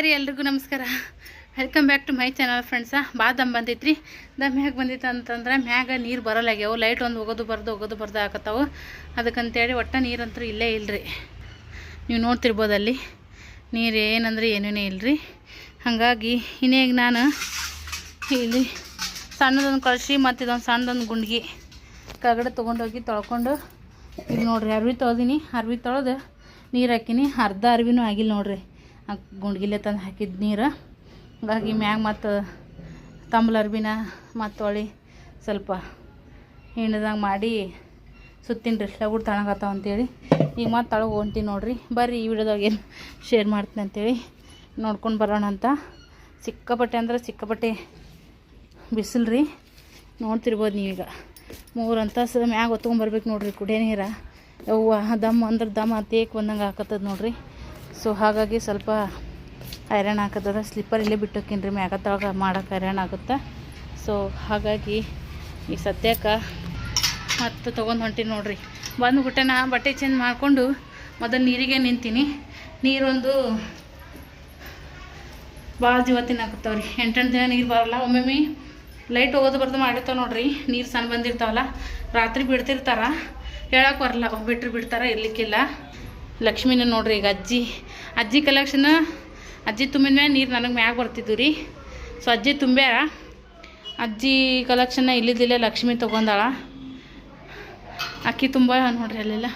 Hi ರೀ ಎಲ್ರಿಗೂ ನಮಸ್ಕಾರ. Welcome back to my channel friends ಭಾಳ ದಮ್ ಬಂದೈತ್ರಿ. ದಮ್ ಮ್ಯಾಗ ಬಂದಿತ್ತು ಅಂತಂದ್ರೆ ಮ್ಯಾಗ ನೀರು ಬರಲ್ಲಾಗ್ಯಾವು. ಲೈಟ್ ಒಂದು ಹೋಗೋದು ಬರ್ದು ಹೋಗೋದು ಬರ್ದು ಹಾಕತ್ತಾವು. ಅದಕ್ಕಂತೇಳಿ ಒಟ್ಟು ನೀರಂತೂ ಇಲ್ಲೇ ಇಲ್ಲರಿ ನೀವು ನೋಡ್ತಿರ್ಬೋದು ಅಲ್ಲಿ. ನೀರು ಏನಂದ್ರೆ ಏನೇನೇ ಇಲ್ಲರಿ ಹಾಗಾಗಿ ಇನ್ನೇಗ ನಾನು ಇಲ್ಲಿ ಸಣ್ಣದೊಂದು ಕಳಿಸಿ ಮತ್ತು ಇದೊಂದು ಸಣ್ಣದೊಂದು ಗುಂಡ್ಗಿ ಕೆಳಗಡೆ ತೊಗೊಂಡೋಗಿ ತೊಳ್ಕೊಂಡು ಈಗ ನೋಡ್ರಿ ಅರ್ವಿ ತೊಳ್ದೀನಿ. ಅರ್ವಿ ತೊಳೆದು ನೀರು ಹಾಕಿನಿ. ಅರ್ಧ ಅರ್ವಿನೂ ಆಗಿಲ್ಲ ನೋಡ್ರಿ. ಗುಂಡ್ಗಿಲೆ ತಂದು ಹಾಕಿದ ನೀರು. ಹಾಗಾಗಿ ಮ್ಯಾಗ ಮತ್ತು ತಂಬ್ಲರ್ಬಿನ ಮತ್ತು ಹೊಳಿ ಸ್ವಲ್ಪ ಹಿಂಡ್ದಂಗೆ ಮಾಡಿ ಸುತ್ತಿನ ರೀ ತಣಗತ್ತಾವ ಅಂತೇಳಿ. ಈಗ ಮತ್ತೆ ತಳಗೆ ಹೊಂಟಿ ನೋಡ್ರಿ. ಬರ್ರಿ ಈ ವಿಡಿಯೋದಾಗ ಏನು ಶೇರ್ ಮಾಡ್ತೀನಿ ಅಂತೇಳಿ ನೋಡ್ಕೊಂಡು ಬರೋಣ ಅಂತ. ಸಿಕ್ಕಾಪಟ್ಟೆ ಅಂದ್ರೆ ಸಿಕ್ಕಾಪಟ್ಟೆ ಬಿಸಿಲು ರೀ ನೋಡ್ತಿರ್ಬೋದು ನೀವೀಗ. ಮೂರು ಮ್ಯಾಗ ಹೊತ್ಕೊಂಬರ್ಬೇಕು ನೋಡ್ರಿ ಕುಡಿಯೋ ನೀರ. ಯವ್ವ ದಮ್ ಅಂದ್ರೆ ದಮ್ ತೇಕ್ ಬಂದಂಗೆ ಹಾಕತ್ತದ ನೋಡ್ರಿ. ಸೊ ಹಾಗಾಗಿ ಸ್ವಲ್ಪ ಐರನ್ ಹಾಕತ್ತದ ಸ್ಲಿಪ್ಪರ್ ಇಲ್ಲೇ ಬಿಟ್ಟೋಕಿನ್ರಿ ರೀ ಮ್ಯಾಗ ತಳಗ ಮಾಡೋಕೆ ಹೈರಾಣ ಆಗುತ್ತೆ? ಸೊ ಹಾಗಾಗಿ ಈ ಸದ್ಯಕ್ಕೆ ಮತ್ತು ತೊಗೊಂಡು ಹೊಂಟೀನಿ ನೋಡ್ರಿ. ಬಂದ್ಬಿಟ್ಟೆ ನಾ ಬಟ್ಟೆ ಚೇಂಜ್ ಮಾಡಿಕೊಂಡು ಮೊದಲು ನೀರಿಗೆ ನಿಂತೀನಿ. ನೀರೊಂದು ಭಾಳ ಜೀವ ತಿನ್ನಾಕತ್ತವ್ರಿ ಎಂಟೆಂಟು ದಿನ ನೀರು ಬರೋಲ್ಲ, ಒಮ್ಮೊಮ್ಮೆ ಲೈಟ್ ಹೋಗೋದು ಬರ್ದು ಮಾಡಿರ್ತಾವೆ ನೋಡ್ರಿ. ನೀರು ಸಣ್ಣ ಬಂದಿರ್ತಾವಲ್ಲ, ರಾತ್ರಿ ಬಿಡ್ತಿರ್ತಾರ. ಹೇಳಕ್ಕೆ ಬರಲ್ಲ ಬಿಟ್ಟರೆ ಬಿಡ್ತಾರ, ಇರ್ಲಿಕ್ಕಿಲ್ಲ. ಲಕ್ಷ್ಮಿನ ನೋಡ್ರಿ ಈಗ ಅಜ್ಜಿ ಅಜ್ಜಿ ಕಲೆಕ್ಷನ್ ಅಜ್ಜಿ ತುಂಬಿದ ಮೇಲೆ ನೀರು ನನಗೆ ಮ್ಯಾಗ ಬರ್ತಿದ್ವು ರೀ. ಸೊ ಅಜ್ಜಿ ತುಂಬ್ಯಾರ. ಅಜ್ಜಿ ಕಲೆಕ್ಷನ್ನ ಇಲ್ಲಿದ್ದಿಲ್ಲ ಲಕ್ಷ್ಮಿ ತೊಗೊಂಡಾಳ. ಅಕ್ಕಿ ತುಂಬ ನೋಡ್ರಿ ಅಲ್ಲೆಲ್ಲ.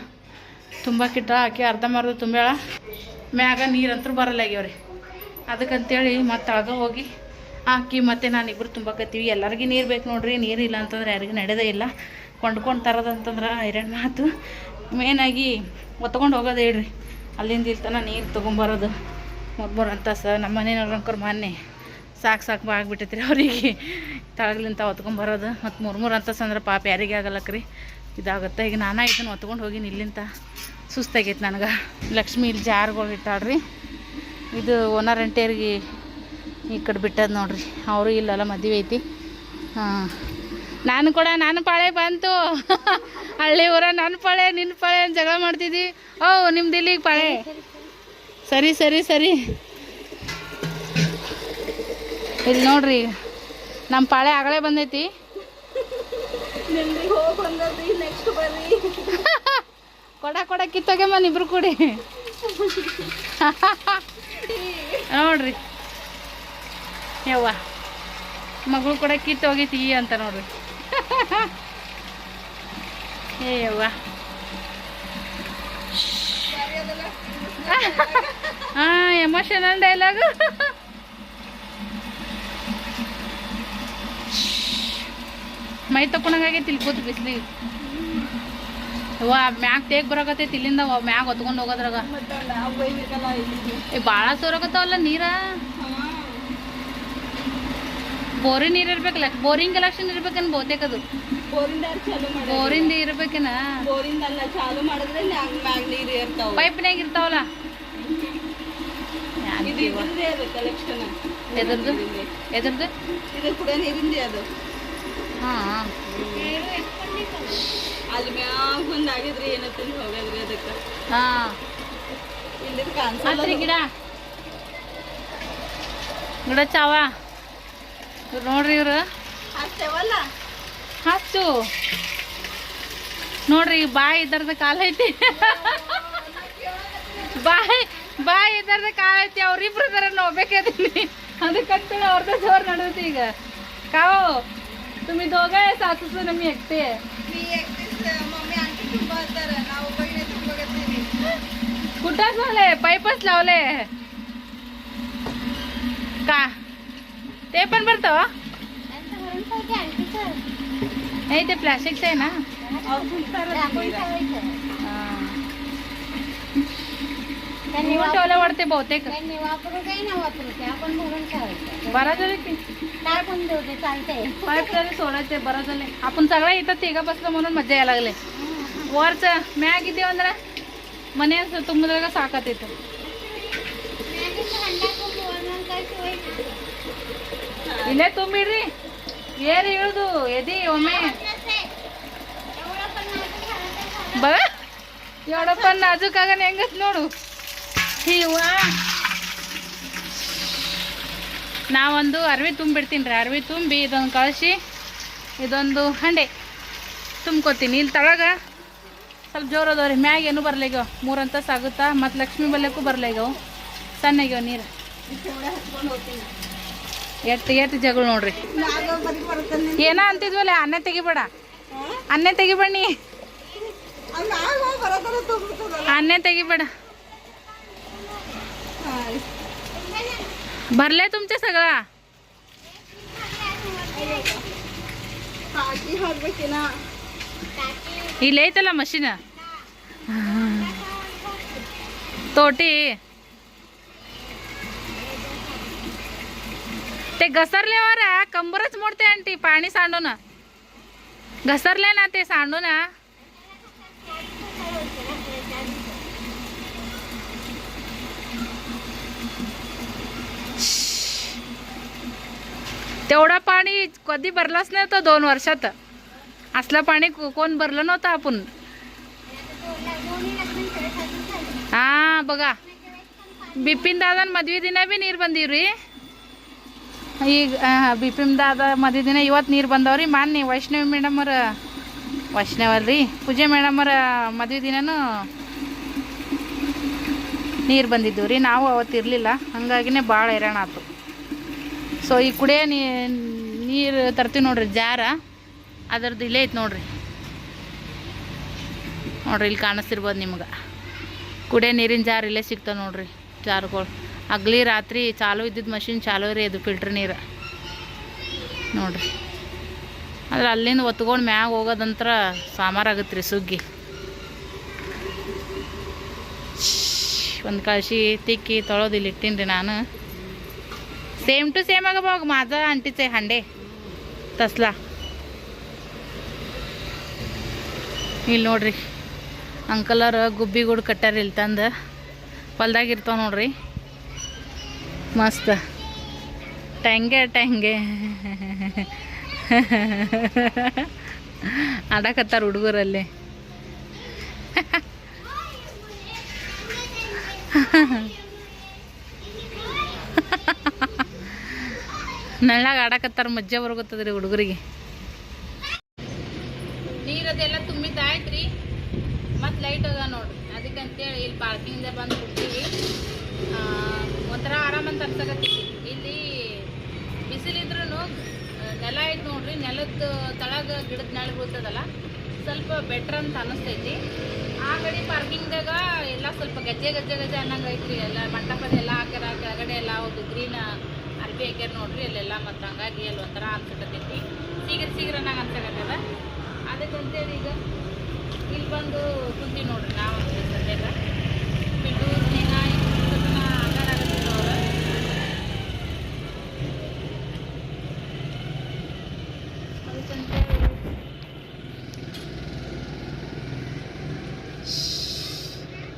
ತುಂಬ ಕಿಟ್ಟ ಅಕ್ಕಿ ಅರ್ಧ ಮರ್ಧ ತುಂಬ್ಯಾಳ. ಮ್ಯಾಗ ನೀರಂತೂ ಬರಲಾಗ್ಯವ್ರಿ ಅದಕ್ಕಂತೇಳಿ ಮತ್ತೆ ಆಗ ಹೋಗಿ ಅಕ್ಕಿ ಮತ್ತೆ ನಾನಿಬ್ಬರು ತುಂಬಕತ್ತೀವಿ. ಎಲ್ಲರಿಗೂ ನೀರು ಬೇಕು ನೋಡ್ರಿ, ನೀರು ಇಲ್ಲ ಅಂತಂದ್ರೆ ಯಾರಿಗೂ ನಡೆದೇ ಇಲ್ಲ. ಕೊಂಡ್ಕೊಂಡು ತರೋದಂತಂದ್ರೆ ಐರನ್ ಮಾತು. ಮೇನಾಗಿ ಒತ್ಕೊಂಡು ಹೋಗೋದು ಹೇಳ್ರಿ ಅಲ್ಲಿಂದ ಇಲ್ಲಿ ನೀರು ತೊಗೊಂಬರೋದು. ಅಂತ ಸ, ನಮ್ಮ ಮನೆಯವ್ರಂಕರ್ ಮೊನ್ನೆ. ಸಾಕು ಸಾಕು ಆಗ್ಬಿಟ್ಟೈತ್ರಿ ಅವ್ರಿಗೆ. ತಳಗ್ಲಿಂತ ಹೊತ್ಕೊಂಬರೋದು. ಮತ್ತು ಮೂರು ಮೂರು ಅಂತಸ್ ಅಂದ್ರೆ ಪಾಪ ಯಾರಿಗೆ ಆಗಲ್ಲಕ್ರಿ ಇದಾಗುತ್ತೆ. ಈಗ ನಾನಾ ಇದನ್ನು ಹೊತ್ಕೊಂಡು ಹೋಗಿನಿ ಇಲ್ಲಿಂದ ಸುಸ್ತಾಗೈತೆ ನನಗೆ. ಲಕ್ಷ್ಮಿ ಇಲ್ಲಿ ಜಾರ್ಗಳು ಇಟ್ಟಾಳ್ರಿ. ಇದು ಓನರ್ ಅಂಟೇರಿಗೆ ಈ ಕಡೆ ಬಿಟ್ಟದ ನೋಡ್ರಿ. ಅವರು ಇಲ್ಲಲ್ಲ ಮದುವೆ ಐತಿ. ಹಾಂ. ನಾನು ಕೂಡ ನಾನು ಪಾಳೆ ಬಂತು. ಹಳ್ಳಿ ಊರ ನನ್ನ ಪಾಳೆ ನಿನ್ನ ಪಾಳೆ ಅಂತ ಜಗಳ ಮಾಡ್ತಿದ್ದಿ ಓ ನಿಮ್ದು ಇಲ್ಲಿಗೆ ಪಾಳೆ? ಸರಿ ಸರಿ ಸರಿ. ಇಲ್ಲಿ ನೋಡ್ರಿ ನಮ್ಮ ಪಾಳೆ ಆಗಲೇ ಬಂದೈತಿ. ಕೊಡ ಕೊಡ ಕಿತ್ತೋಗ್ಯಮ್ಮ ಇಬ್ರು ಕೂಡಿ. ನೋಡ್ರಿ. ಯವ್ವ ಮಗಳು ಕೂಡ ಕಿತ್ತೋಗಿತಿ ಅಂತ ನೋಡ್ರಿ. ಏ ಯವ್ವ ಹಾ ಎಮೋಷನಲ್ ಡೈಲಾಗ್ ಮೈ ತಕೊಂಡಂಗಾಗೈತಿ ಇಲ್ಲಿ ಕೂತು ಬಿಸ್ಲಿ. ಅವ್ವ ಮ್ಯಾಗ ತೇಗ್ ಬರಾಕತ್ತೈತಿ ಇಲ್ಲಿಂದ ಮ್ಯಾಗ ಹೊತ್ಕೊಂಡು ಹೋಗೋದ್ರಾಗ. ಏ ಭಾಳ ಸೋರಾಕತ್ತಾವಲ್ಲ ನೀರ? ಬೋರಿನ ನೀರು ಇರ್ಬೇಕಲ್ಲ ಬೋರಿಂಗ್ ಕಲೆಕ್ಷನ್ ಇರ್ಬೇಕನ್ ಬಹುತೇಕ ಅದು ಬೋರಿಂದ ಇರ್ಬೇಕೇನ? ಬೋರಿಂದಲ್ಲ ಚಾಲು ಮಾಡಿದ್ರೆ ಮ್ಯಾಗ ನೀರು ಇರ್ತಾವ ಪೈಪ್ನ್ಯಾಗ ಇರ್ತಾವಲ್ಲ? ಇದು ಇದ್ರದ್ದೇ ಅದು ಕಲೆಕ್ಷನ್ ಎದ್ರದ್ದು? ಎದ್ರದ್ದು? ಇದು ಕೂಡ ನೀರಿಂದೇ ಅದು. ಹಾಂ ಅಲ್ಲಿ ಮ್ಯಾಗ್ ಒಂದ್ ಆಗಿದ್ರಿ ಅದಕ್ಕ. ಹಾಂ. ಇಲ್ಲಿ ಗಿಡ. ಗಿಡ ಚಾವ. ಇವ್ರು ನೋಡ್ರಿ ಇವ್ರು ಅಷ್ಟೇವಲ್ಲ ಹಚ್ಚು ನೋಡ್ರಿ ಬಾಯಿ ಇದ್ದರ್ದ ಕಾಲ ಐತಿ ಬಾಯಿ ಬಾಯಿ ಇದ್ದರ್ದ ಕಾಲ ಐತಿ ಅವ್ರಿಬ್ರು ಇದಾರ ನೋಡ್ಬೇಕದೀನಿ ಅದಕ್ಕಂತೇಳಿ ಅವ್ರದ್ದು ಜೋರ್ ನಡೆದೈತಿ ಈಗ ಕಾವು तुम्ही दोघं आहे सासूचं ना मी एकटे आहे मी एकटीच मम्मी आणखी ತುಂಬಾ ಅಂತಾರೆ ನಾವು ಒಬ್ಬಗಿನೇ ತುಂಬಗತ್ತೀವಿ कुठंच झालंय पाईपच लावले का ते पण भरतो हो? नाही ते प्लास्टिकचं आहे ना. निवडवल्या वाढते बहुतेक. बरा झाले ना वापरू ते बरं झालं काय पण चालते सोडायचे बरं झाले. आपण सगळ्या इथं तिघा बसलो म्हणून मजा यायला लागले. वरचं मॅ किती अंदरा म्हणे तुम्हाला का साखत येतं. ಇಲ್ಲೇ ತುಂಬಿಡ್ರಿ. ಏರಿ ಇಳಿದು, ಎದಿ ಒಮ್ಮೆ. ಬರ ಯಾವಡಪ್ಪ ನಾಜುಕಾಗನ ಹೆಂಗತ್ ನೋಡು. ನಾವೊಂದು ಅರ್ವಿ ತುಂಬಿಡ್ತೀನಿ ರೀ. ಅರ್ವಿ ತುಂಬಿ ಇದೊಂದು ಕಳಿಸಿ, ಇದೊಂದು ಹಂಡೆ ತುಂಬ್ಕೊತೀನಿ. ಇಲ್ಲಿ ತಳಗ ಸ್ವಲ್ಪ ರೀ. ಮ್ಯಾಗ ಏನು ಬರಲ್ಲ ಮೂರಂತ ಸಾಗುತ್ತಾ ಮತ್ತೆ ಲಕ್ಷ್ಮೀ ಬಲ್ಯಕ್ಕೂ ಬರಲ್ಲ ಸಣ್ಣಗ್ಯವ ನೀರು. ಎಟ್ಟು ಎಟ್ಟು ಜಗಳ ನೋಡ್ರಿ ಮ್ಯಾಗ ಬರೀ ಬರ್ತೇನೆ ಏನ ಅಂತಿದ್ವಲ್ಲ ಅನ್ನೆ ತೆಗಿಬೇಡ ಅನ್ನೆ ತೆಗಿಬಣ್ಣಿ ಅಲ್ಲಿ ಮ್ಯಾಗ ಹೋಗಿ ಬರೋದರ ತುಂಬಿರ್ತದಲ್ಲ ಅನ್ನೆ ತೆಗಿಬೇಡ भरले तुमचे सगळा ಹಾಕಿ ಹಾಕ್ಬೇಕಿನ ಇಲ್ಲಿ ಐತಲ್ಲ ಮಷೀನ್ तोटी ते घसरल्यावर हो कंबरच मोडते आंटी पाणी सांडू ना. घसरले ना ते सांडू ना. तेवढा पाणी कधी भरलाच नाही तो दोन वर्षात. असलं पाणी कोण भरलं नव्हतं आपण. हा बघा. बिपिन दादा मधवी दिना बी निर्बंधी ಈಗ ಬಿ ಪಿ ಎಮ್ದಾದ ಮದ್ವೆ ದಿನ ಇವತ್ತು ನೀರು ಬಂದವ್ರಿ. ಮಾನ್ಯ ವೈಷ್ಣವಿ ಮೇಡಮರ ವೈಷ್ಣವಲ್ರಿ ಪೂಜೆ ಮೇಡಮರ ಮದುವೆ ದಿನನೂ ನೀರು ಬಂದಿದ್ದು ರೀ. ನಾವು ಅವತ್ತು ಇರಲಿಲ್ಲ. ಹಂಗಾಗಿನೇ ಭಾಳ ಹೈರಾಣ ಆಯ್ತು ಸೊ ಈ ಕುಡಿಯೋ ನೀರು ತರ್ತೀವಿ ನೋಡ್ರಿ, ಜಾರ. ಅದರದ್ದು ಇಲ್ಲೇ ಐತೆ ನೋಡ್ರಿ. ನೋಡ್ರಿ, ಇಲ್ಲಿ ಕಾಣಿಸ್ತಿರ್ಬೋದು ನಿಮ್ಗೆ. ಕುಡಿಯೋ ನೀರಿನ ಜಾರ್ ಇಲ್ಲೇ ಸಿಗ್ತಾವೆ ನೋಡ್ರಿ, ಜಾರ್ಗಳು. ಅಗ್ಲಿ ರಾತ್ರಿ ಚಾಲೂ ಇದ್ದಿದ್ದು ಮಷಿನ್ ಚಾಲು ರೀ ಇದು ಫಿಲ್ಟ್ರ್ ನೀರು. ನೋಡಿರಿ. ಆದ್ರೆ ಅಲ್ಲಿಂದ ಒತ್ಕೊಂಡು ಮ್ಯಾಗ ಹೋಗೋದಂತ್ರ ಸಾಮಾರು ಆಗುತ್ತೆ ರೀ ಸುಗ್ಗಿ ಒಂದು ಕಳಿಸಿ ತಿಕ್ಕಿ ತೊಳೋದು ಇಲ್ಲಿ ಇಟ್ಟಿನಿ ನಾನು. ಸೇಮ್ ಟು ಸೇಮ್ ಆಗವಾಗ ಮಾದ ಅಂಟಿತೆ ಹಂಡೆ, ತಸ್ಲಾ. ಇಲ್ಲಿ ನೋಡ್ರಿ, ಅಂಕಲರ ಗುಬ್ಬಿಗೂಡು ಕಟ್ಟಾರ ಇಲ್ಲಿ ತಂದು. ಹೊಲ್ದಾಗ ಇರ್ತವೆ ನೋಡ್ರಿ. ಮಸ್ತ್. ಟೆಂಗೆ ಟೆಂಗೆ. ಆಡಕತ್ತಾರ ಹುಡುಗರಲ್ಲಿ. ನಳ್ಳಾಗ ಆಡಕತ್ತಾರ ಮಜ್ಜೆ ಬರ್ಗೊತ್ತದ್ರಿ ಹುಡುಗರಿಗೆ ನೀರದೆಲ್ಲ ತುಂಬಿದ್ದಾಯ್ತು ರೀ ಮತ್ತು ಲೈಟ್ ಅದ ನೋಡ್ರಿ ಅದಕ್ಕಂತೇಳಿ ಇಲ್ಲಿ ಪಾರ್ಕಿಂಗ್ದ ಬಂದು ಬಿಡ್ತೀವಿ ಒಂಥರ ಆರಾಮಂತ ಅನ್ಸಕತ್ತೀವಿ ಇಲ್ಲಿ ಬಿಸಿಲಿದ್ರೂ ನೆಲ ಐತೆ ನೋಡ್ರಿ ನೆಲದ ತಳಗ ಗಿಡದ ನೆಲ ಬೀಳ್ತದಲ್ಲ ಸ್ವಲ್ಪ ಬೆಟ್ರ್ ಅಂತ ಅನಿಸ್ತೈತಿ ಆ ಕಡೆ ಪಾರ್ಕಿಂಗ್ದಾಗ ಎಲ್ಲ ಸ್ವಲ್ಪ ಗಜ್ಜೆ ಗಜ್ಜೆ ಗಜ್ಜೆ ಅನ್ನಂಗೆ ಐತ್ರಿ ಎಲ್ಲ ಮಂಟಪದ ಎಲ್ಲ ಹಾಕ್ಯಾರ ಕೆಳಗಡೆ ಎಲ್ಲ ಒಂದು ಗ್ರೀನ್ ಅರ್ಬಿ ಹಾಕ್ಯಾರ ನೋಡ್ರಿ ಅಲ್ಲೆಲ್ಲ ಮತ್ತು ಹಂಗಾಗಿ ಅಲ್ಲಿ ಒಂಥರ ಅನ್ಸಕತ್ತೈತಿ ಸೀಗರ್ ಸೀಗರ್ ಅನ್ನಂಗೆ ಅನ್ಸಕತ್ತದ ಅದಕ್ಕಂತೇಳಿ ಈಗ ಇಲ್ಲಿ ಬಂದು ಕುಂತಿ ನೋಡ್ರಿ ನಾವು ಸದ್ಯಕ್ಕೆ ಬಿಟ್ಟು ಸ್ನೇಹ ಇಷ್ಟೊತ್ತನ ಆಧಾರ ಆಗತ್ತಿಲ್ಲ ಅವ್ರು ಅದಕ್ಕಂತೇಳಿ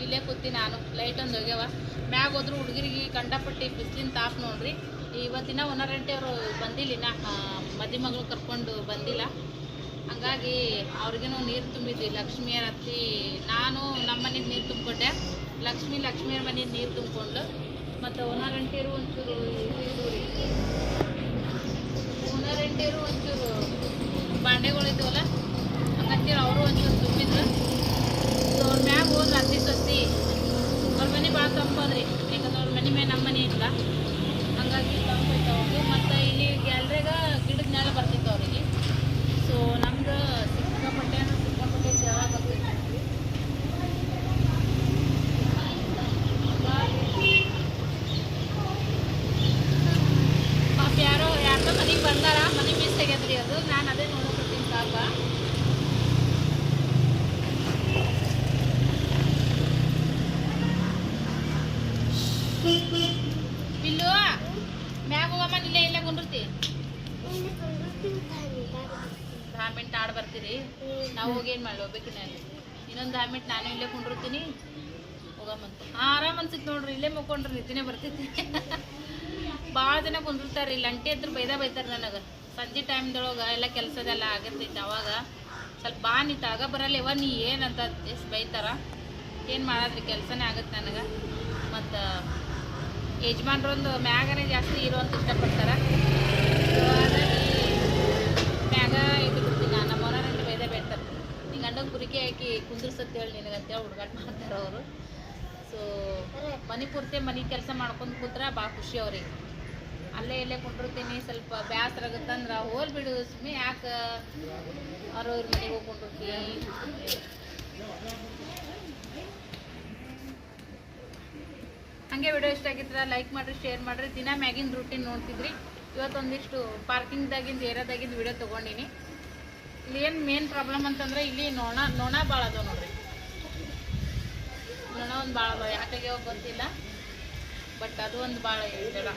ಇಲ್ಲೇ ಕೂತಿ ನಾನು ಲೈಟ್ ಒಂದು ಹೋಗ್ಯಾವ ಮ್ಯಾಗ ಹೋದ್ರು ಹುಡುಗರಿಗೆ ಕಂಡಪಟ್ಟಿ ಬಿಸಿಲಿನ ತಾಪ್ ನೋಡ್ರಿ. ಇವತ್ತಿನ ಒನ್ನರಂಟಿ ಅವರು ಬಂದಿಲ್ಲ, ಇನ್ನ ಮದಿ ಮಗಳು ಕರ್ಕೊಂಡು ಬಂದಿಲ್ಲ. ಹಂಗಾಗಿ ಅವ್ರಿಗೇನು ನೀರು ತುಂಬಿದ್ವಿ. ಲಕ್ಷ್ಮಿಯರ ಹತ್ತಿ ನಾನು ನಮ್ಮ ನೀರು ತುಂಬಿಕೊಂಡೆ. ಲಕ್ಷ್ಮಿ ಲಕ್ಷ್ಮಿಯರ ಮನೆಗೆ ನೀರು ತುಂಬಿಕೊಂಡು. ಮತ್ತು ಒನ್ನರಂಟಿಯರು ಒಂಚೂರು ರೀ ಒನ್ನರಂಟಿಯರು ಒಂಚೂರು ಬಾಂಡೆಗಳು ಇದ್ದವಲ್ಲ ಹಂಗಂತೇಳಿ ಅವರು ಒಂಚೂರು ತುಂಬಿದ್ರು. ಅವ್ರ ಮ್ಯಾಗ ಹೋದ್ರೆ ಅತ್ತಿ ಸತ್ತಿ ಅವ್ರ ಮನೆ ಭಾಳ ತಂಪದ್ರಿ. ಯಾಕಂದ್ರೆ ಅವ್ರ ಮನೆ ಮೇಲೆ ನಮ್ಮ ಮನೆ ಇಲ್ಲ ಹಂಗಾಗಿ ತಂಪೈತೆ ಅವ್ರಿಗೆ ಮತ್ತು ಇಲ್ಲಿ ಗ್ಯಾಲ್ರಿಗ ಗಿಡದ ನೆಲ ಬರ್ತಿತ್ತು ಅವರಿಗೆ ಸೊ ನಮ್ದು ಸಿಕ್ಕಾಪಟ್ಟೆ ಅಂದ್ರೆ ಸಿಕ್ಕಾಪಟ್ಟೆ ಜಳ ಬರ್ತೈತೆ ನೋಡ್ರಿ. ಹಂಗಾಗಿ ಪಾಪ ಯಾರೋ ಯಾರ್ದೋ ಮನೆಗೆ ಬಂದಾರ ಮನೆ ಮಿಸ್ ಆಗ್ಯದ್ರಿ ಅದು ನಾನು ಅದೇ ನೋಡೋಕತ್ತೀನಿ ಪಾಪ ಬಿಲ್ಲು ಮ್ಯಾಗ ಹೋಗಮ್ಮ ಇಲ್ಲೇ ಇಲ್ಲೇ ಕುಂದಿರ್ತಿ ದಾ ಮಿನಿಟ್ ಆಡ್ ಬರ್ತೀರಿ ನಾವು ಹೋಗಿ ಏನು ಮಾಡಿ ಹೋಗ್ಬೇಕಿನ ಇನ್ನೊಂದು ದಾ ಮಿನಿಟ್ ನಾನು ಇಲ್ಲೇ ಕುಂಡಿರ್ತೀನಿ ಹೋಗಮ್ಮಂತ ಆರಾಮ್ ಅನ್ಸಿತ್ತು ನೋಡ್ರಿ ಇಲ್ಲೇ ಮುಕ್ಕೊಂಡ್ರಿ ನಿದ್ದಿನೇ ಬರ್ತೈತಿ. ಭಾಳ ಜನ ಕುಂದಿರ್ತಾರೆ ರೀ ಲಂಟಿ ಹತ್ರ ಬೈದ ಬೈತಾರೆ ನನಗೆ. ಸಂಜೆ ಟೈಮ್ದೊಳಗೆ ಎಲ್ಲ ಕೆಲಸದೆಲ್ಲ ಆಗಿರ್ತೈತೆ ಅವಾಗ. ಸ್ವಲ್ಪ ಬಾ ನೀ, ತಾಗ ಬರಲ್ಲ ಇವ ನೀ ಏನಂತ ಎಷ್ಟು ಬೈತಾರ. ಏನು ಮಾಡೋದ್ರಿ? ಕೆಲಸನೇ ಆಗುತ್ತೆ ನನಗೆ. ಮತ್ತು ಯಜಮಾನ್ರೊಂದು ಮ್ಯಾಗನೇ ಜಾಸ್ತಿ ಇರುವಂತ ಇಷ್ಟಪಡ್ತಾರೆ. ಮ್ಯಾಗ ಇದು ಬಿಡ್ತೀನಿ ನಾನು ನಮ್ಮ ಮನೆಯಲ್ಲಿ ಬೈದೇ ಬೈತಾರೆ. ನಿಂಗೆ ಗಂಡಗೆ ಗುರಿಕೆ ಹಾಕಿ ಕುಂದಿರ್ಸತ್ತೆ ಹೇಳಿ ನಿನಗಂತೇಳಿ ಹುಡುಗಾಟ ಮಾಡ್ತಾರೆ ಅವರು. ಸೊ, ಮನೆ ಪೂರ್ತಿ ಮನೆ ಕೆಲಸ ಮಾಡ್ಕೊಂಡು ಕೂತ್ರೆ ಭಾಳ ಖುಷಿ ಅವ್ರಿಗೆ. ಅಲ್ಲೇ ಇಲ್ಲೇ ಕುಂಡಿರ್ತೀನಿ ಸ್ವಲ್ಪ ಬೇಸರ ಆಗುತ್ತಂದ್ರೆ ಹೋಲ್ ಬಿಡು ಸುಮ್ಮನೆ ಯಾಕೆ ಅವ್ರವ್ರ ಮನೆಗೆ ಹೋಗಿ ಕುಂಡಿರ್ತೀವಿ ಹಾಗೆ ವಿಡಿಯೋ ಇಷ್ಟ ಆಗಿದ್ರೆ ಲೈಕ್ ಮಾಡಿರಿ, ಶೇರ್ ಮಾಡಿರಿ. ದಿನ ಮ್ಯಾಗಿನ ರೂಟೀನ್ ನೋಡ್ತಿದ್ರಿ. ಇವತ್ತೊಂದಿಷ್ಟು ಪಾರ್ಕಿಂಗ್ದಾಗಿಂದ, ಏರಿಯಾದಾಗಿಂದ ವಿಡಿಯೋ ತೊಗೊಂಡಿನಿ. ಇಲ್ಲಿ ಏನು ಮೇನ್ ಪ್ರಾಬ್ಲಮ್ ಅಂತಂದ್ರೆ ಇಲ್ಲಿ ನೋಣ ನೋಣ ಭಾಳ ಅದಾವ ನೋಡ್ರಿ. ನೊಣ ಒಂದು ಭಾಳ ಬಳಿ ಆಟಗೆ ಹೋಗಿ ಗೊತ್ತಿಲ್ಲ. ಬಟ್ ಅದು ಒಂದು ಭಾಳ ಇರ್ತಾಳ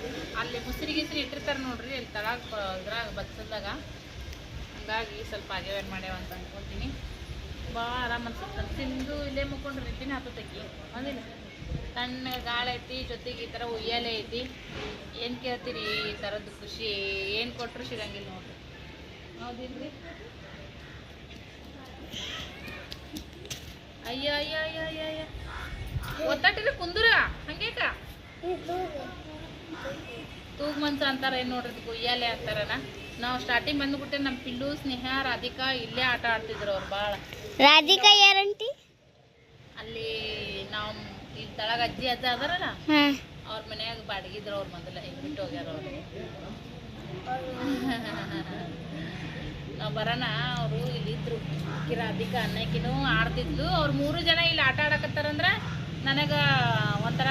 ಅಲ್ಲಿ ಮುಸ್ರಿ ಗಿಸ್ರಿ ಇಟ್ಟಿರ್ತಾರೆ ನೋಡ್ರಿ ಅಲ್ಲಿ ತಳಾಗ ಇದ್ರಾಗ ಬತ್ತದಾಗ ಹಂಗಾಗಿ ಸ್ವಲ್ಪ ಆಗ್ಯಾವ ಮಾಡ್ಯಾವ ಅಂತ ಅನ್ಕೊತೀನಿ. ಭಾಳ ಆರಾಮ ಅನ್ಸುತ್ತೆ. ತಿಂದು ಇಲ್ಲೇ ಮುಕ್ಕೊಂಡು ರಿಟ್ಟಿನ ಹತ್ತತಕ್ಕಿ ಹೌದಿಲ್ಲ? ಸಣ್ಣ ಗಾಳಿ ಐತಿ, ಜೊತೆಗೆ ಈ ಥರ ಉಯ್ಯಾಲೆ ಐತಿ. ಏನು ಕೇಳ್ತೀರಿ? ಈ ಥರದ್ದು ಖುಷಿ ಏನು ಕೊಟ್ಟರು ಸಿಗಂಗಿಲ್ಲ ನೋಡ್ರಿ. ಹೌದಿಲ್ರಿ? ಅಯ್ಯ ಅಯ್ಯ ಅಯ್ಯ ಅಯ್ಯ ಅಯ್ಯ. ಒತ್ತಾಟಿದ್ರೆ ಕುಂದ್ರ ಹಂಗೇಕ? ತೂಗ್. ಮನ್ಸ ಅಂತಾರ ಏನ್ ನೋಡ್ರಿ ಗುಯ್ಯಾಲೆ ಅಂತಾರನ? ನಾವು ಸ್ಟಾರ್ಟಿಂಗ್ ಬಂದ್ಬಿಟ್ಟೆ ನಮ್ಮ ಪಿಲ್ಲು ಸ್ನೇಹ ರಾಧಿಕಾ ಇಲ್ಲೇ ಆಟ ಆಡ್ತಿದ್ರು ಅವ್ರು ಭಾಳ ರಾಧಿಕಾ ಯಾರಂಟಿ? ಅಲ್ಲಿ ನಾವು ಇಲ್ಲಿ ತಳಗ ಅಜ್ಜಿ ಅಜ್ಜ ಅದಾರಲ್ಲ ಅವ್ರ ಮನ್ಯಾಗ ಬಾಡಿಗಿದ್ರು ಅವ್ರ ಮೊದಲ ಹಿಂಗೆ ಬಿಟ್ಟು ಹೋಗ್ಯಾರ ಅವ್ರು. ನಾವು ಬರೋಣ ಅವರು ಇಲ್ಲಿ ಇದ್ರು ರಾಧಿಕಾ ಅನ್ನಕಿನೂ ಆಡ್ತಿದ್ಲು. ಅವ್ರ ಮೂರು ಜನ ಇಲ್ಲಿ ಆಟ ಆಡಕತ್ತಾರಂದ್ರೆ ನನಗೆ ಒಂಥರ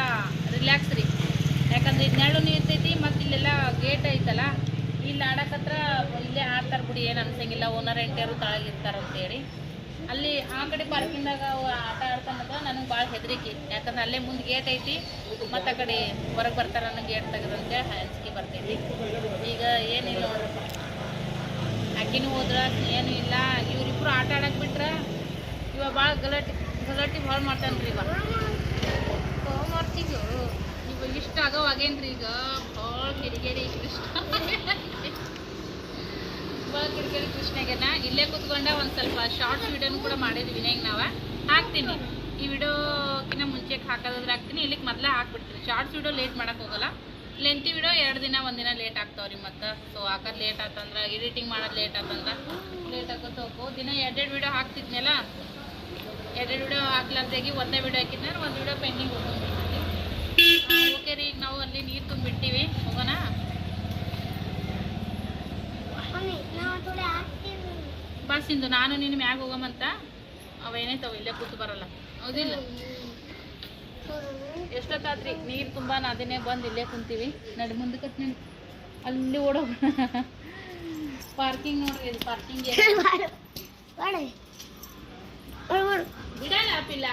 ರಿಲ್ಯಾಕ್ಸ್ ರೀ. ಯಾಕಂದ್ರೆ ಇದು ನೆರಳು ನಿಂತೈತಿ ಮತ್ತು ಇಲ್ಲೆಲ್ಲ ಗೇಟ್ ಐತಲ್ಲ, ಇಲ್ಲಿ ಆಡಕತ್ರ ಇಲ್ಲೇ ಆಡ್ತಾರೆ ಬಿಡಿ, ಏನು ಅನ್ಸಂಗಿಲ್ಲ. ಓನರ್ ಎಂಟಿಯರು ಅಂತೇಳಿ. ಅಲ್ಲಿ ಆ ಕಡೆ ಪಾರ್ಕಿಂದಾಗ ಆಟ ಆಡ್ಕೊಂಡಾಗ ನನಗೆ ಭಾಳ ಹೆದರಿಕೆ. ಯಾಕಂದ್ರೆ ಅಲ್ಲೇ ಮುಂದೆ ಗೇಟ್ ಐತಿ, ಮತ್ತು ಆ ಕಡೆ ಹೊರಗೆ ಬರ್ತಾರೆ ನನಗೆ ಗೇಟ್ ತೆಗೆದಂತೆ ಹಂಚಿಕೆ ಬರ್ತೈತಿ. ಈಗ ಏನಿಲ್ಲ ನೋಡ್ರಪ್ಪ ಆಕಿನೂ ಹೋದ್ರ ಏನೂ ಇಲ್ಲ. ಇವ್ರಿಬ್ರು ಆಟ ಆಡಕ್ಕೆ ಬಿಟ್ರೆ ಇವಾಗ ಭಾಳ ಗಲಾಟೆ ಗಲಾಟೆ ಭಾಳ ಮಾಡ್ತಾನೆ ರೀ ಇವ. ಹೋಮ್ವರ್ಕಿಗೂ ಇವಾಗ ಇಷ್ಟ ಆಗೋವಾಗೇನ್ರಿ ಈಗ? ಭಾಳ ಕಿರಿಕಿರಿ ಇಷ್ಟ ಭಾಳ ಕಿರಿಕಿರಿ ಕೃಷ್ಣಗೆನ. ಇಲ್ಲೇ ಕುತ್ಕೊಂಡ ಒಂದು ಸ್ವಲ್ಪ ಶಾರ್ಟ್ ವಿಡಿಯೋನು ಕೂಡ ಮಾಡಿದ್ವಿ ಈಗ ನಾವು. ಹಾಕ್ತೀನಿ. ಈ ವಿಡಿಯೋಕಿನ ಮುಂಚೆಗೆ ಹಾಕೋದಾದ್ರೆ ಹಾಕ್ತೀನಿ. ಇಲ್ಲಿಗೆ ಮೊದಲೇ ಹಾಕ್ಬಿಡ್ತೀನಿ. ಶಾರ್ಟ್ಸ್ ವಿಡಿಯೋ ಲೇಟ್ ಮಾಡೋಕೆ ಹೋಗಲ್ಲ. ಲೆಂತಿ ವಿಡಿಯೋ ಎರಡು ದಿನ ಒಂದಿನ ಲೇಟ್ ಆಗ್ತಾವ್ರಿ ಮತ್ತೆ. ಸೊ ಹಾಕೋದು ಲೇಟ್ ಆತಂದ್ರೆ ಎಡಿಟಿಂಗ್ ಮಾಡೋದು ಲೇಟ್ ಆತಂದ್ರೆ ಲೇಟ್ ಆಗೋದು ಹೋಗು. ದಿನ ಎರಡೆರಡು ವಿಡಿಯೋ ಹಾಕ್ತಿದ್ನಲ್ಲ? ಎರಡೆರಡು ವಿಡಿಯೋ ಹಾಕ್ಲಾರ್ದಾಗಿ ಒಂದೇ ವಿಡಿಯೋ ಹಾಕಿದ್ಮೇಲೆ ಒಂದು ವಿಡಿಯೋ ಪೆಂಡಿಂಗ್ ಹೋಗ್ಬಿಡ್ತೀನಿ ಓಕೆ ರೀ ಈಗ ನಾವು ಅಲ್ಲಿ ನೀರು ತುಂಬಿಟ್ಟಿವಿ. ಹೋಗೋಣ? ಬಾ ಸಿಂಧು ನಾನು ನಿನ್ನ ಮ್ಯಾಗ ಹೋಗಮಂತ. ಅವೇನೈತವ ಇಲ್ಲೇ ಕೂತು ಬರಲ್ಲ. ಹೌದಿಲ್ಲ? ಎಷ್ಟೊತ್ತಾದ್ರಿ? ನೀರು ತುಂಬ ಅದನ್ನೇ ಬಂದು ಇಲ್ಲೇ ಕುಂತೀವಿ. ನಡಿ ಮುಂದಕ್ಕೆ ನಿನ್. ಅಲ್ಲಿ ಓಡೋ ಪಾರ್ಕಿಂಗ್ ನೋಡ್ರಿ ಇದು ಪಾರ್ಕಿಂಗ್ ಬಿಡಲ್ಲ ಪಿಲ್ಲ.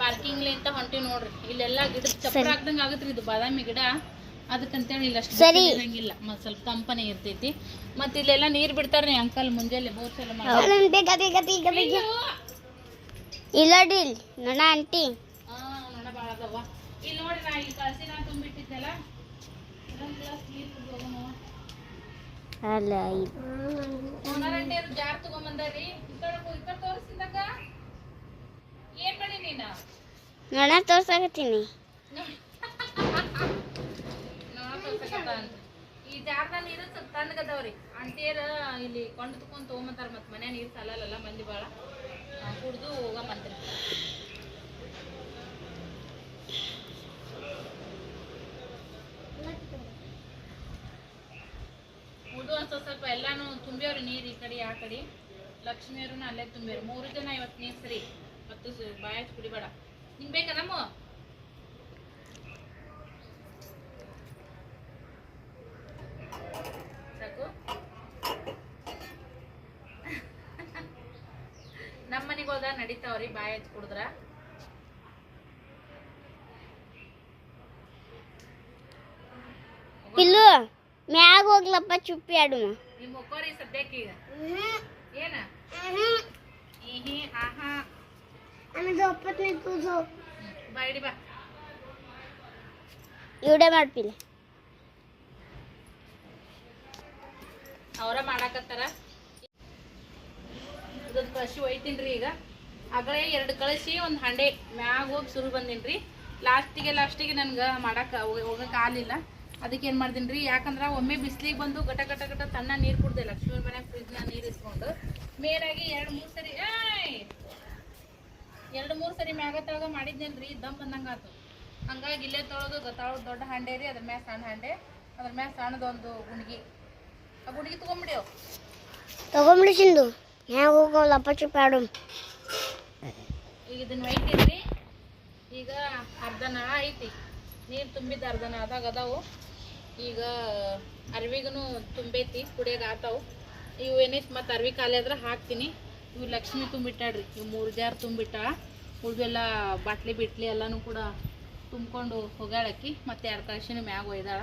ಪಾರ್ಕಿಂಗ್ ಅಂತ ಹೊಂಟಿವಿ ನೋಡ್ರಿ. ಇಲ್ಲೆಲ್ಲ ಗಿಡ ಚಪ್ಪರ ಹಾಕ್ದಂಗ ಆಗತ್ರಿ ಇದು ಬಾದಾಮಿ ಗಿಡ. ಅದಕ್ಕಂತೇಳಿ ಇಲ್ಲ ಅಷ್ಟು. ಇರಂಗಿಲ್ಲ ಮತ್ ಸ್ವಲ್ಪ ತಂಪನೆ ಇರ್ತೈತಿ. ಮತ್ ಇಲ್ಲೆಲ್ಲ ನೀರ್ ಬಿಡ್ತಾರ್ರಿ ಅಂಕಲ್ ಮುಂಜಾನೆ ಬೋರ್ಸ್ ಎಲ್ಲ ಮಾಡಿ ಇಲ್ಲೋಡಿ ನೋಡ ಆಂಟಿ. ಇಲ್ಲಿ ನೋಡಿ ನಾ ಇಲ್ಲಿ ಕಳ್ಸಿ ನಾ ತುಂಬಿಟ್ಟಿದ್ದೆಲ್ಲ ಇನ್ನೊಂದ್ glass ನೀರ್ ಕುಡ್ದು ಹೋಗೋಣ. ಅಲ್ಲ ಓನರಂಟಿಯರು ಜಾರ್ ತಗೊಂಬಂದಾರಿ ಈ ಕಡೆ ಈ ಕಡೆ ತೋರಿಸಿದಾಗ ಏನ್ ಮಾಡಿ ನೀನು? ನೋಡ ತೋರ್ಸಾಕತ್ತೀನಿ. ಈ ಜಾರ್ದ ನೀರು ತಣ್ಣಗದವ್ರಿ. ಆಂಟಿಯರ ಇಲ್ಲಿ ಕೊಂಡು ತಕೊಂಡ್ ತೊಗೊಂಬಂತಾರ ಮತ್ ಮನ್ಯಾಗ ನೀರ್ ಸಲ್ಲಲ್ಲ ಮಂದಿ ಬಾಳ. ಕುಡ್ದು ಹೋಗಂಬಂತ್ರಿ ಒಂದ್ ಸ್ವಲ್ಪ ಎಲ್ಲಾನು ತುಂಬ್ಯಾವ್ರಿ ನೀರ್ ಈ ಕಡೆ, ಆ ಕಡೆ. ಲಕ್ಷ್ಮಿಯವ್ರನ್ನ ಅಲ್ಲೇ ತುಂಬ್ಯಾರ ಮೂರು ಜನ ಇವತ್ತು ನೀರ್ ಸರಿ, ಮತ್ತು ಬಾಯ ಕುಡಿಬೇಡ. ನಿಂಗ್ ಬೇಕಾ ನಮ್ಮ? ಸಾಕು. ನಮ್ಮ ಹೋದ ನಡೀತಾವ್ರಿ ಕುಡಿದ್ರ. ಮ್ಯಾಗ ಹೋಗ್ಲಪ್ಪ ಚುಪ್ಪಿ ಆಡು ನಿಮ್ಮ ಒಕ್ಕೋರಿ ಸದ್ಯಕ್ಕೆ ಈಗ? ಏನ? ಇಹಿ ಆಹಾ ಬಾ ಇಡಿ ಬಾ. ಇವಡೆ ಮಾಡ್ಪಿಲ್ಲ ಅವರ ಮಾಡಾಕತ್ತಾರ? ಇದೊಂದು ಕಸಿ ಒಯ್ತೀನ್ರಿ ಈಗ. ಆಗಲೇ ಎರಡು ಕಳಿಸಿ ಒಂದು ಹಂಡೆ. ಮ್ಯಾಗ ಹೋಗಿ ಸುರು ಬಂದೀನಿ ರೀ. ಲಾಸ್ಟಿಗೆ ಲಾಸ್ಟಿಗೆ ನನ್ಗೆ ಮಾಡಕ್ಕೆ ಹೋಗಕ್ಕೆ ಆಗಲಿಲ್ಲ. ಅದಕ್ಕೆ ಏನು ಮಾಡ್ದೀನಿ ರೀ ಯಾಕಂದ್ರೆ ಒಮ್ಮೆ ಬಿಸಿಲಿಗೆ ಬಂದು ಗಟ ಗಟ ಗಟ ತಣ್ಣ ನೀರು ಕುಡ್ದೆ ಲಕ್ಷ್ಮೀ ಮನ್ಯಾಗ ಫ್ರಿಜ್ನ ನೀರು ಇಸ್ಕೊಂಡು ಮೇಲಾಗಿ ಎರಡು ಮೂರು ಸರಿ ಎರಡು ಮೂರು ಸರಿ ಮ್ಯಾಗ ತಳಗ ಮಾಡಿದ್ನೇನ್ರಿ? ದಮ್ ಬಂದಂಗೆ ಆತು ಹಂಗಾಗಿ ಇಲ್ಲೇ ತೊಳೆದು ಗೊತ್ತಾವ ದೊಡ್ಡ ಹಂಡೆ ರೀ ಅದ್ರ ಮ್ಯಾಗ ಸಣ್ಣ ಹಂಡೆ ಅದ್ರ ಮ್ಯಾಗ ಸಣ್ಣದೊಂದು ಗುಂಡಿಗೆ ಆ ಗುಂಡಿಗೆ ತೊಗೊಂಬಿಡಿಯೋ ತಗೊಂಬಿಡಿ ಸಿಂಧು. ಮ್ಯಾಗ ಹೋಗೋ ಲಪ್ಪ ಪ್ಯಾಡು ಈಗ ಇದನ್ನ ವೈಟ್ ಐತಿ ಈಗ ಅರ್ಧ ನಳ ಐತಿ. ನೀರು ತುಂಬಿದ ಅರ್ಧನ ಆದಾಗ ಅದಾವು. ಈಗ ಅರ್ವಿಗೂ ತುಂಬೈತಿ, ಕುಡಿಯೋಕೆ ಆತಾವು ಇವು ಏನೈತಿ ಮತ್ತು ಅರ್ವಿ ಖಾಲಿ ಆದ್ರೆ ಹಾಕ್ತೀನಿ. ಇವು ಲಕ್ಷ್ಮಿ ತುಂಬಿಟ್ಟಾಡ್ರಿ ಇವು ಮೂರು ಜಾರ್ ತುಂಬಿಟ್ಟ. ಉಳ್ದೆಲ್ಲ ಬಾಟ್ಲಿ ಬಿಟ್ಲಿ ಎಲ್ಲನೂ ಕೂಡ ತುಂಬ್ಕೊಂಡು ಹೋಗ್ಯಾಳಕ್ಕಿ ಮತ್ತು ಎರಡು ಕಳ್ಸಿನ ಮ್ಯಾಗ ಒಯ್ದಾಳ.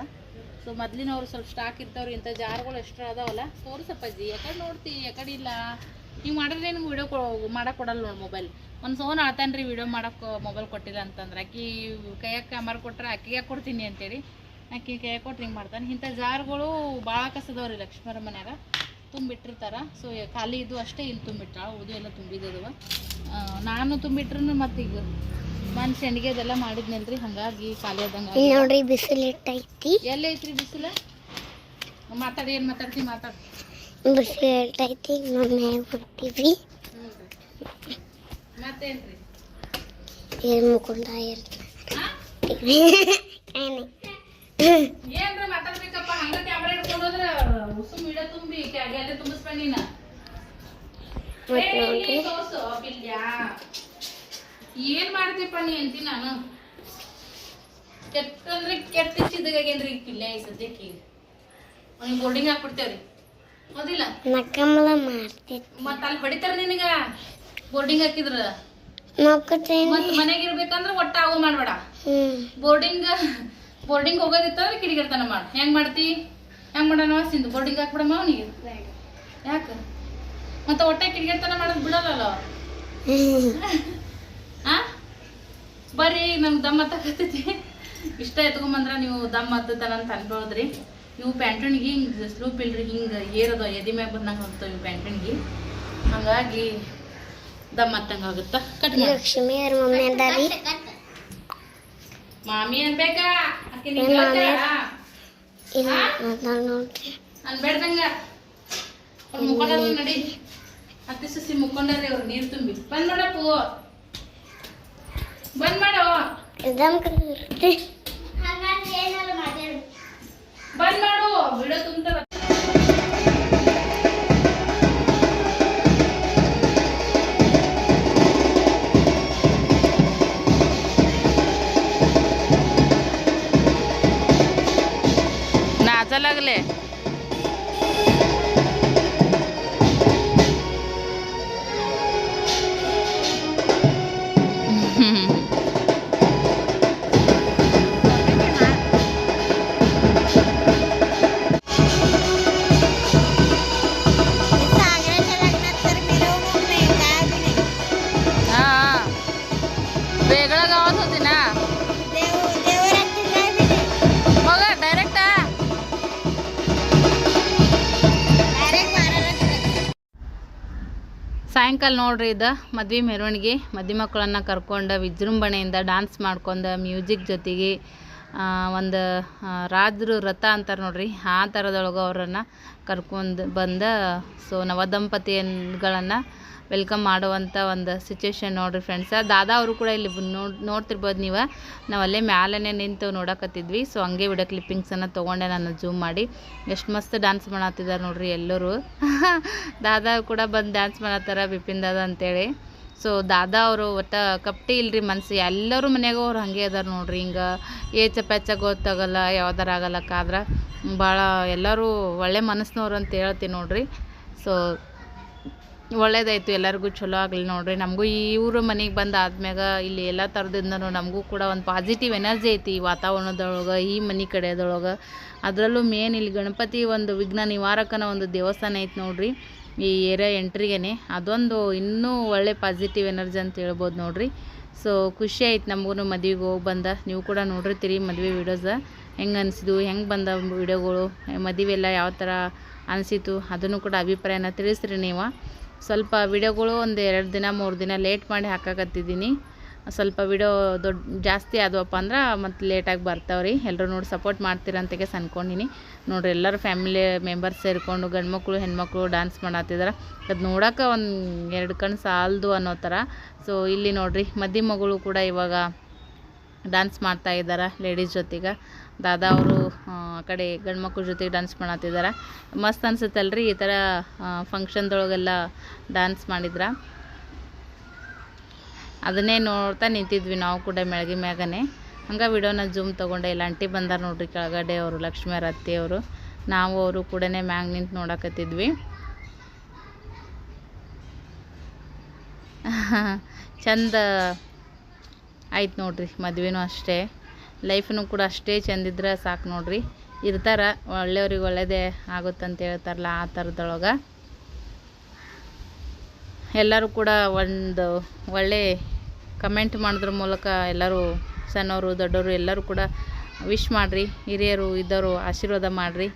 ಸೊ ಮೊದ್ಲಿನವ್ರು ಸ್ವಲ್ಪ ಸ್ಟಾಕ್ ಇರ್ತಾವ್ರಿ, ಇಂಥ ಜಾರ್ಗಳು ಎಷ್ಟ್ರ ಅದಾವಲ್ಲ. ತೋರ್ಸಪ್ಪಾಜಿ ಯಾಕಡೆ ನೋಡ್ತಿ ಯಾಕಡೆ ಇಲ್ಲ. ನೀವು ಮಾಡಿದ್ರೆ ನಿಮ್ಗೆ ವಿಡಿಯೋ ಕೊ ಕೊಡಲ್ಲ ನೋಡಿ ಮೊಬೈಲ್ ಒಂದು ಸೋನ್ ಆತಾನ ರೀ ವಿಡಿಯೋ ಮಾಡೋಕ್ಕೆ ಮೊಬೈಲ್ ಕೊಟ್ಟಿಲ್ಲ ಅಂತಂದ್ರೆ. ಆಕಿ ಕೈಯಾಗ ಕ್ಯಾಮರಾ ಕೊಟ್ರೆ ಆಕಿಗೆ ಕೊಡ್ತೀನಿ ಅಂತೇಳಿ. ಆಕಿ ಕೈಯಾಗ ಕೊಟ್ರೆ ಹಿಂಗೆ ಮಾಡ್ತಾನೆ. ಇಂಥ ಜಾರ್ಗಳು ಭಾಳ ಕಸದವ್ರಿ ಲಕ್ಷ್ಮೀರ ಮನ್ಯಾಗ. ತುಂಬಿಟ್ಟಿರ್ತಾರೆ. ಸೊ ಖಾಲಿ ಇದು ಅಷ್ಟೇ ಇಲ್ಲಿ ತುಂಬಿಟ್ಟಾಳ ಉದು ಎಲ್ಲ ತುಂಬಿದ್ದವ. ನಾನು ತುಂಬಿಟ್ರು ಮತ್ತೆ ಈಗ ನಾನು ಸೆಂಡಿಗೆ ಅದೆಲ್ಲ ಮಾಡಿದ್ನಲ್ರಿ. ಹಂಗಾಗಿ ಖಾಲಿ ಆದಂಗೆ ನೋಡ್ರಿ ಬಿಸಿಲು ಇಟ್ಟೈತಿ ಎಲ್ಲಿ ಐತ್ರಿ ಬಿಸಿಲ? ಮಾತಾಡಿ ಏನು ಮಾತಾಡ್ತಿ ಮಾತಾಡಿ. ಬಿಸಿಲು ಇಟ್ಟೈತಿ ಬರ್ತೀವಿ. ಮತ್ತೇನ್ರಿ ಏನ್? ಏನ್ರ ಮಾತಾಡ್ಬೇಕಪ್ಪ ಹಂಗ ಕ್ಯಾಮ್ರಾ ಹಿಡ್ಕೊಂಡು ಹೋದ್ರ ಉಸುಮ್ ವಿಡಿಯೋ ತುಂಬಿ ತುಂಬಿಸ್ಬೇಡ ನೀನ. ಬಿಲ್ಯಾ. ಏನ್ ಮಾಡ್ತೀಪ್ಪ ನೀ ಅಂತಿ ನಾನು? ಕೆಟ್ಟಂದ್ರೆ ಕೆಟ್ಟ ಚಿದಗಾಗೇನ್ರಿ ಪಿಲ್ಯ ಈ ಸದ್ಯಕ್ಕೆ? ಅವ್ನಿಗೆ ಬೋರ್ಡಿಂಗ್ ಹಾಕ್ಬಿಡ್ತೇವ್ರಿ. ಹೌದಿಲ್ಲ? ಮತ್ತೆ ಅಲ್ಲಿ ಹೊಡಿತಾರ ನಿನಗ? ಬೋರ್ಡಿಂಗ್ ಹಾಕಿದ್ರ? ಮತ್ ಮನೆಗೆ ಇರ್ಬೇಕಂದ್ರ ಒಟ್ಟ ಅವು ಮಾಡ್ಬೇಡ. ಬೋರ್ಡಿಂಗ್ ಬೋರ್ಡಿಂಗ್ ಹೋಗೋದಿತ್ತಂದ್ರೆ ಕಿಡಿಗಿರ್ತಾನ ಮಾಡ್. ಹೆಂಗ್ ಮಾಡ್ತಿ? ಹೆಂಗ್ ಮಾಡೋಣ ಸಿಂಧು? ಬೋರ್ಡಿಂಗ್ ಹಾಕ್ಬಿಡಮ್ಮ ಅವನಿಗೆ. ಯಾಕ? ಮತ್ತ ಒಟ್ಟ ಕಿಡಿಗಿರ್ತಾನ ಮಾಡೋದು ಬಿಡಲ್ಲ ಆ? ಬರ್ರಿ ನಮ್ಗೆ ದಮ್ಮ ತಗತೈತಿ ಇಷ್ಟ ಎತ್ಕೊಂಬಂದ್ರ ನೀವು ದಮ್ ಹತ್ತತನ ಅಂತ ಅನ್ಬೋದ್ರಿ ಇವು ಪ್ಯಾಂಟಣಿಗೆ ಹಿಂಗೆ ಸ್ಲೂಪ್ ಇಲ್ರಿ ಹಿಂಗ ಏರದ ಎದಿ ಮ್ಯಾಗ ಬಂದಂಗೆ ಹೋಗ್ತಾವ ಇವು ಪ್ಯಾಂಟಣಿಗೆ ಹಂಗಾಗಿ ದಮ್ ಆಗುತ್ತ? ಕಟ್ ಮಾಡಿ. ಲಕ್ಷ್ಮಿ ಅವ್ರ ಮಮ್ಮಿ ಅಂದಾರಿ. ಮಾಮಿ ಅನ್ಬೇಕಾ ಅಕ್ಕಿ ನಿಂಗೆ? ಇಲ್ಲ ನೋಡ್ರಿ. ಅನ್ಬೇಡ್ದಂಗ ಅವ್ರು ಮುಕ್ಕೊಂಡಾರ ನಡಿ. ಅತ್ತಿ ಸಸಿ ಮುಕ್ಕೊಂಡಾರ್ರಿ ಅವ್ರು ನೀರು ತುಂಬಿ ಬಂದ್ ಮಾಡಪ್ಪು ಬಂದ್ ಮಾಡೋ. ಬಂದ್ ಮಾಡು. ಬಿಡೋ ತುಂಬ್ತಾರ. ಸಾಯಂಕಾಲ ನೋಡ್ರಿ ಇದು ಮದ್ವೆ ಮೆರವಣಿಗೆ, ಮದ್ವೆ ಮಕ್ಕಳನ್ನ ಕರ್ಕೊಂಡು ವಿಜೃಂಭಣೆಯಿಂದ ಡಾನ್ಸ್ ಮಾಡ್ಕೊಂಡು ಮ್ಯೂಸಿಕ್ ಜೊತೆಗೆ ಒಂದು ರಾಜರು ರಥ ಅಂತಾರೆ ನೋಡ್ರಿ, ಆ ಥರದೊಳಗೆ ಅವರನ್ನು ಕರ್ಕೊಂಡು ಬಂದ, ಸೊ ನವದಂಪತಿಗಳನ್ನು ವೆಲ್ಕಮ್ ಮಾಡುವಂಥ ಒಂದು ಸಿಚುವೇಶನ್ ನೋಡಿರಿ ಫ್ರೆಂಡ್ಸ ದಾದಾ ಅವರು ಕೂಡ ಇಲ್ಲಿ ನೋಡಿ ನೋಡ್ತಿರ್ಬೋದು ನೀವು. ನಾವು ಅಲ್ಲೇ ಮ್ಯಾಲೇ ನಿಂತು ನೋಡಕತ್ತಿದ್ವಿ. ಸೊ ಹಂಗೆ ವಿಡಿಯೋ ಕ್ಲಿಪ್ಪಿಂಗ್ಸನ್ನು ತೊಗೊಂಡೆ ನಾನು ಜೂಮ್ ಮಾಡಿ. ಎಷ್ಟು ಮಸ್ತ್ ಡ್ಯಾನ್ಸ್ ಮಾಡತ್ತಿದ್ದಾರೆ ನೋಡ್ರಿ ಎಲ್ಲರೂ. ದಾದಾ ಕೂಡ ಬಂದು ಡ್ಯಾನ್ಸ್ ಮಾಡತ್ತಾರ ಬಿಪಿನ್ ದಾದಾ ಅಂತೇಳಿ. ಸೊ ದಾದಾ ಅವರು ಒಟ್ಟು ಕಪ್ಟಿ ಇಲ್ರಿ ಮನಸ್ಸು ಎಲ್ಲರೂ ಮನ್ಯಾಗ ಅವ್ರು ಹಾಗೆ ಅದಾರ ನೋಡ್ರಿ. ಹಿಂಗೆ ಏಚ ಪೆಚ್ಚ ಗೊತ್ತಾಗಲ್ಲ ಯಾವ್ದಾರ ಆಗಲ್ಲಕ್ಕಾದ್ರೆ ಭಾಳ ಎಲ್ಲರೂ ಒಳ್ಳೆ ಮನಸ್ಸಿನವ್ರು ಅಂತ ಹೇಳ್ತೀನಿ ನೋಡ್ರಿ. ಸೊ ಒಳ್ಳೇದಾಯ್ತು, ಎಲ್ಲರಿಗೂ ಚಲೋ ಆಗಲಿ ನೋಡ್ರಿ. ನಮಗೂ ಊರು ಮನೆಗೆ ಬಂದು ಆದ್ಮ್ಯಾಗ ಇಲ್ಲಿ ಎಲ್ಲ ಥರದಿಂದನೂ ನಮಗೂ ಕೂಡ ಒಂದು ಪಾಸಿಟಿವ್ ಎನರ್ಜಿ ಐತಿ ಈ ವಾತಾವರಣದೊಳಗೆ, ಈ ಮನೆ ಕಡೆದೊಳಗೆ. ಅದರಲ್ಲೂ ಮೇನ್ ಇಲ್ಲಿ ಗಣಪತಿ ಒಂದು ವಿಘ್ನ ನಿವಾರಕನ ಒಂದು ದೇವಸ್ಥಾನ ಐತೆ ನೋಡ್ರಿ. ಈ ಏರಿಯಾ ಎಂಟ್ರಿಗೇನೆ. ಅದೊಂದು ಇನ್ನೂ ಒಳ್ಳೆ ಪಾಸಿಟಿವ್ ಎನರ್ಜಿ ಅಂತ ಹೇಳ್ಬೋದು ನೋಡ್ರಿ. ಸೊ ಖುಷಿ ಆಯ್ತು ನಮಗೂ ಮದುವೆಗೆ ಹೋಗಿ ಬಂದ. ನೀವು ಕೂಡ ನೋಡಿರ್ತೀರಿ ಮದುವೆ ವೀಡಿಯೋಸ ಹೆಂಗೆ ಅನಿಸಿದ್ವು, ಹೆಂಗೆ ಬಂದ ವೀಡಿಯೋಗಳು ಮದುವೆ ಎಲ್ಲ ಯಾವ ಥರ ಅನಿಸಿತು ಅದನ್ನು ಕೂಡ ಅಭಿಪ್ರಾಯನ ತಿಳಿಸ್ರಿ ನೀವು. ಸ್ವಲ್ಪ ವಿಡಿಯೋಗಳು ಒಂದು ಎರಡು ದಿನ, ಮೂರು ದಿನ ಲೇಟ್ ಮಾಡಿ ಹಾಕಕತ್ತಿದ್ದೀನಿ. ಸ್ವಲ್ಪ ವಿಡಿಯೋ ದೊಡ್ಡ ಜಾಸ್ತಿ ಆದವಪ್ಪ ಅಂದ್ರೆ ಮತ್ತು ಲೇಟಾಗಿ ಬರ್ತಾವ್ರಿ. ಎಲ್ಲರೂ ನೋಡಿ ಸಪೋರ್ಟ್ ಮಾಡ್ತೀರಂತಗೆ ಅನ್ಕೊಂಡಿನಿ ನೋಡ್ರಿ ಎಲ್ಲರೂ ಫ್ಯಾಮಿಲಿ ಮೆಂಬರ್ಸ್ ಸೇರಿಕೊಂಡು ಗಂಡ್ಮಕ್ಳು ಹೆಣ್ಮಕ್ಳು ಡ್ಯಾನ್ಸ್ ಮಾಡತ್ತಿದ್ದಾರೆ ಅದು ನೋಡೋಕೆ ಒಂದು ಎರಡು ಕಣ್ಣು ಸಾಲದು ಅನ್ನೋ ಥರ ಸೊ ಇಲ್ಲಿ ನೋಡಿರಿ ಮದಿ ಮಗಳು ಕೂಡ ಇವಾಗ ಡ್ಯಾನ್ಸ್ ಮಾಡ್ತಾ ಇದ್ದಾರೆ ಲೇಡೀಸ್ ಜೊತೆಗೆ. ದಾದಾ ಅವರು, ಆ, ಕಡೆ ಗಂಡ್ಮಕ್ಳ ಜೊತೆಗೆ ಡ್ಯಾನ್ಸ್ ಮಾಡತ್ತಿದ್ದಾರೆ ಮಸ್ತ್ ಅನ್ಸುತ್ತಲ್ರಿ ಈ ಥರ ಫಂಕ್ಷನ್ದೊಳಗೆಲ್ಲ ಡ್ಯಾನ್ಸ್ ಮಾಡಿದ್ರೆ. ಅದನ್ನೇ ನೋಡ್ತಾ ನಿಂತಿದ್ವಿ ನಾವು ಕೂಡ ಮೆಳಗಿ ಮ್ಯಾಗನೆ. ಹಂಗೆ ವಿಡಿಯೋನ ಜೂಮ್ ತೊಗೊಂಡೆ, ಇಲ್ಲ ಆಂಟಿ ಬಂದಾರ ನೋಡ್ರಿ ಕೆಳಗಡೆ ಅವರು, ಲಕ್ಷ್ಮೀ ಅತ್ತಿ ಅವರು. ನಾವು ಅವರು ಕೂಡ ಮ್ಯಾಗ ನಿಂತು ನೋಡಕತ್ತಿದ್ವಿ. ಚಂದ ಆಯ್ತು ನೋಡ್ರಿ ಮದ್ವೆನೂ ಅಷ್ಟೇ. ಲೈಫ್ನು ಕೂಡ ಅಷ್ಟೇ ಚಂದಿದ್ರೆ ಸಾಕು ನೋಡ್ರಿ. ಇರ್ತಾರೆ ಒಳ್ಳೆಯವ್ರಿಗೆ ಒಳ್ಳೆಯದೇ ಆಗುತ್ತಂತ ಹೇಳ್ತಾರಲ್ಲ ಆ ಥರದೊಳಗೆ ಎಲ್ಲರೂ ಕೂಡ ಒಂದು ಒಳ್ಳೆ ಕಮೆಂಟ್ ಮಾಡಿದ್ರ ಮೂಲಕ ಎಲ್ಲರೂ ಸಣ್ಣವರು, ದೊಡ್ಡವರು ಎಲ್ಲರೂ ಕೂಡ ವಿಶ್ ಮಾಡಿರಿ. ಹಿರಿಯರು ಇದ್ದವರು ಆಶೀರ್ವಾದ ಮಾಡಿರಿ.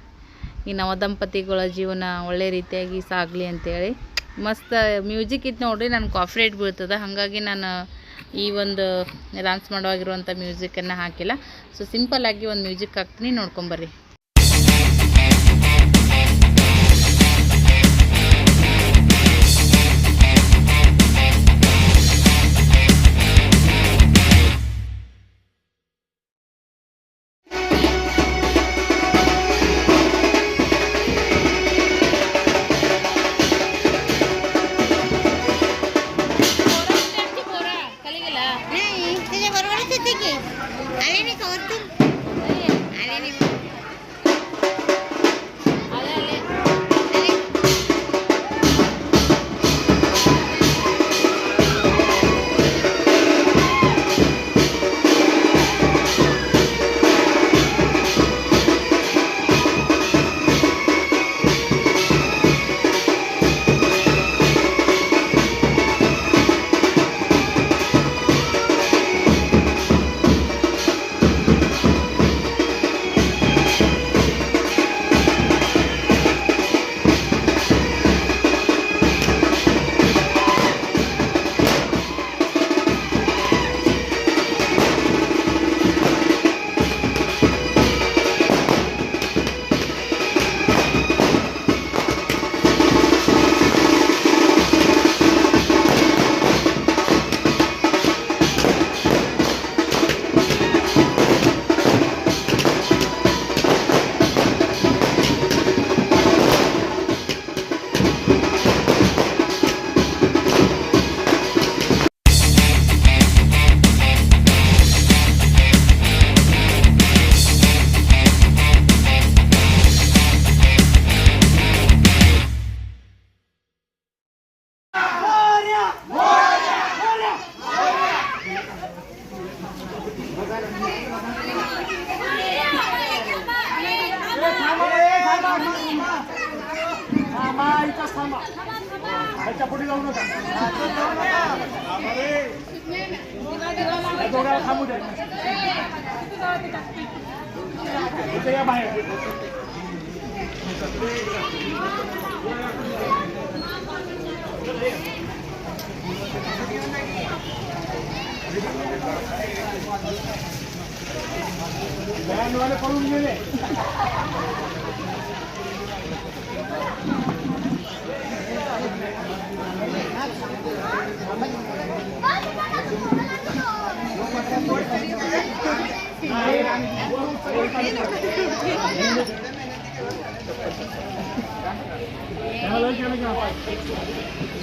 ಈ ನವದಂಪತಿಗಳ ಜೀವನ ಒಳ್ಳೆ ರೀತಿಯಾಗಿ ಸಾಗಲಿ ಅಂತೇಳಿ. ಮಸ್ತ್ ಮ್ಯೂಸಿಕ್ ಇತ್ತು ನೋಡ್ರಿ ನನ್ನ ಕಾಫಿ ರೇಟ್ ಬೀಳ್ತದೆ. ಹಾಗಾಗಿ ನಾನು ಈ ಒಂದು ಡಾನ್ಸ್ ಮಾಡುವಾಗಿರುವಂಥ ಮ್ಯೂಸಿಕನ್ನು ಹಾಕಿಲ್ಲ. ಸೊ ಸಿಂಪಲ್ಲಾಗಿ ಒಂದು ಮ್ಯೂಸಿಕ್ ಹಾಕ್ತೀನಿ. ನೋಡ್ಕೊಂಬರ್ರಿ Hello, Jimmy.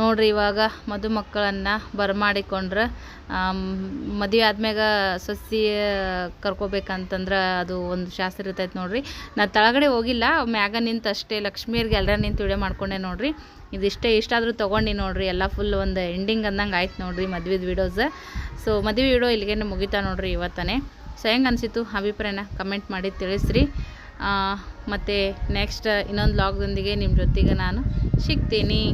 ನೋಡ್ರಿ ಇವಾಗ ಮದುಮಕ್ಕಳನ್ನು ಬರಮಾಡಿಕೊಂಡ್ರೆ ಮದುವೆ ಆದ್ಮ್ಯಾಗ ಸೊಸಿ ಕರ್ಕೋಬೇಕಂತಂದ್ರೆ ಅದು ಒಂದು ಶಾಸ್ತ್ರ ಇರ್ತೈತೆ ನೋಡ್ರಿ. ನಾ ತಳಗಡೆ ಹೋಗಿಲ್ಲ, ಮ್ಯಾಗ ನಿಂತು ಅಷ್ಟೇ ಲಕ್ಷ್ಮೀರ್ಗೆ ಎಲ್ಲರ ನಿಂತು ವಿಡಿಯೋ ಮಾಡ್ಕೊಂಡೆ ನೋಡ್ರಿ. ಇದಿಷ್ಟೇ ಇಷ್ಟಾದರೂ ತೊಗೊಂಡು ನೋಡ್ರಿ, ಎಲ್ಲ ಫುಲ್ ಒಂದು ಎಂಡಿಂಗ್ ಅಂದಂಗೆ ಆಯ್ತು ನೋಡ್ರಿ ಮದ್ವೆದು ವಿಡಿಯೋಸ್ ಸೊ ಮದುವೆ ವಿಡಿಯೋ ಇಲ್ಲಿಗೆ ಮುಗಿತಾ ನೋಡ್ರಿ ಇವತ್ತನೇ. ಸೊ ಹೆಂಗೆ ಅನಿಸಿತು ಅಭಿಪ್ರಾಯನ ಕಮೆಂಟ್ ಮಾಡಿ ತಿಳಿಸ್ರಿ. ಮತ್ತು ನೆಕ್ಸ್ಟ್ ಇನ್ನೊಂದು ಲಾಗ್ದೊಂದಿಗೆ ನಿಮ್ಮ ಜೊತೆಗೆ ನಾನು ಸಿಗ್ತೀನಿ.